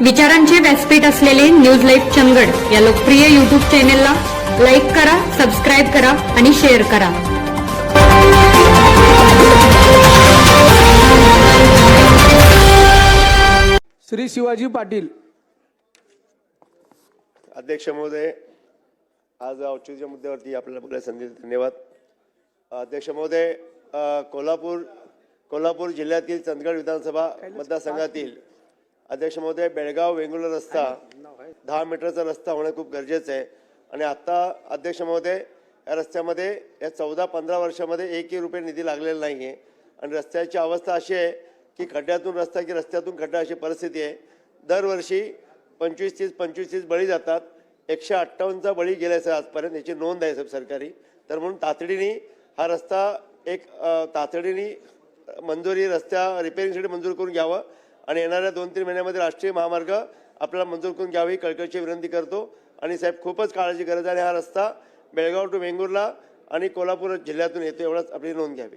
विचारांचे व्यासपीठ असलेले न्यूज लाईव्ह चंदगड या लोकप्रिय युट्यूब चॅनेलला लाईक करा सबस्क्राईब करा आणि शेअर करा. श्री शिवाजी पाटील. अध्यक्ष महोदय आज औषधीच्या मुद्द्यावरती आपल्याला बघायला संधी. धन्यवाद. अध्यक्ष महोदय कोल्हापूर कोल्हापूर जिल्ह्यातील चंदगड विधानसभा मतदारसंघातील अध्यक्ष महोदय बेळगाव वेंगुर्ला रस्ता दहा मीटरचा रस्ता होणं खूप गरजेचं आहे. आणि आत्ता अध्यक्ष महोदय या रस्त्यामध्ये या चौदा पंधरा वर्षामध्ये एकही रुपये निधी लागलेला नाही आहे आणि रस्त्याची अवस्था अशी आहे की खड्ड्यातून रस्ता की रस्त्यातून खड्डा अशी परिस्थिती आहे. दरवर्षी पंचवीस तीस पंचवीस तीस बळी जातात. एकशे अठ्ठावन्नचा बळी गेला आहे आजपर्यंत याची नोंद आहे साहेब सरकारी. तर म्हणून तातडीने हा रस्ता एक तातडीने मंजुरी रस्त्या रिपेअरिंगसाठी मंजूर करून घ्यावं. आणि येणाऱ्या दोन तीन महिन्यामध्ये राष्ट्रीय महामार्ग आपल्याला मंजूर करून घ्यावी कळकळची विनंती करतो. आणि साहेब खूपच काळाची गरज आहे. हा रस्ता बेळगाव टू वेंगुर्ला आणि कोल्हापूर जिल्ह्यातून येतो एवढंच आपली नोंद घ्यावी.